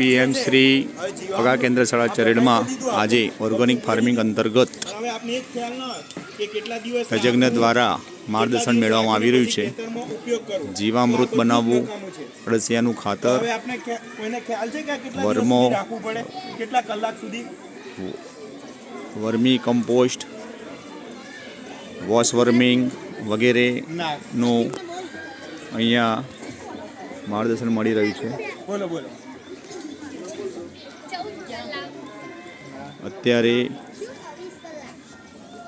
PM Shri પગા કેન્દ્ર શાળા ચરેડમાં આજે ઓર્ગેનિક ફાર્મિંગ અંતર્ગત તજજ્ઞ દ્વારા માર્ગદર્શન મેળવવામાં આવી રહ્યું છે જીવામૃત બનાવવું, અળસિયાનું ખાતર, વર્મો. વર્મી કમ્પોસ્ટ, વોશ વર્મિંગ વગેરેનું અહીંયા માર્ગદર્શન મળી રહ્યું છે બોલો બોલો અત્યારે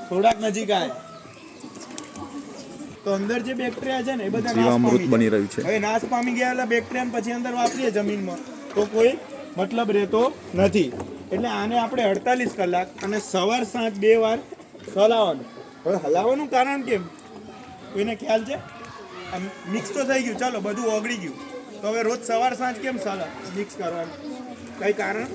થોડાક નજીક આય. તો અંદર જે બેક્ટેરિયા છે ને એ બધા જીવામૃત બની. રહ્યું છે. હવે નાશ પામી ગયેલા બેક્ટેરિયા પછી અંદર વાપરીએ જમીનમાં. તો કોઈ મતલબ રહેતો નથી. એટલે આને આપણે અડતાલીસ કલાક અને સવાર સાંજ બે વાર હલાવવાનું. હવે હલાવવાનું કારણ કેમ? કોઈને ખ્યાલ છે? મિક્સ તો થઈ ગયું. ચાલો બધું ઓગળી ગયું. તો હવે રોજ સવાર સાંજ કેમ સલા મિક્સ કરવાનું? કઈ કારણ?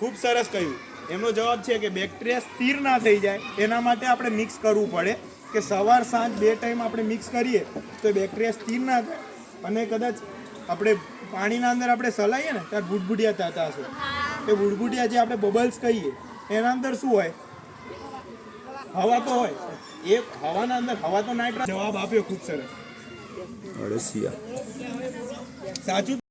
ખૂબ સરસ કહ્યું. એમનો જવાબ છે કે બેક્ટેરિયા સ્થિર ના થઈ જાય. એના માટે આપણે મિક્સ કરવું પડે કે સવાર સાંજ બે ટાઈમ આપણે મિક્સ કરીએ તો બેક્ટેરિયા સ્થિર ના થાય. અને કદાચ આપણે પાણીના અંદર આપણે સલાઈએ ને ત્યારે ભૂટભૂટિયા થતા હશે. એ ભૂટભૂટિયા જે આપણે બબલ્સ કહીએ એના અંદર શું હોય? હવા તો હોય. એ હવાના અંદર હવા તો નાઇટ્રા જવાબ આપ્યો ખૂબ સરસ. સાચું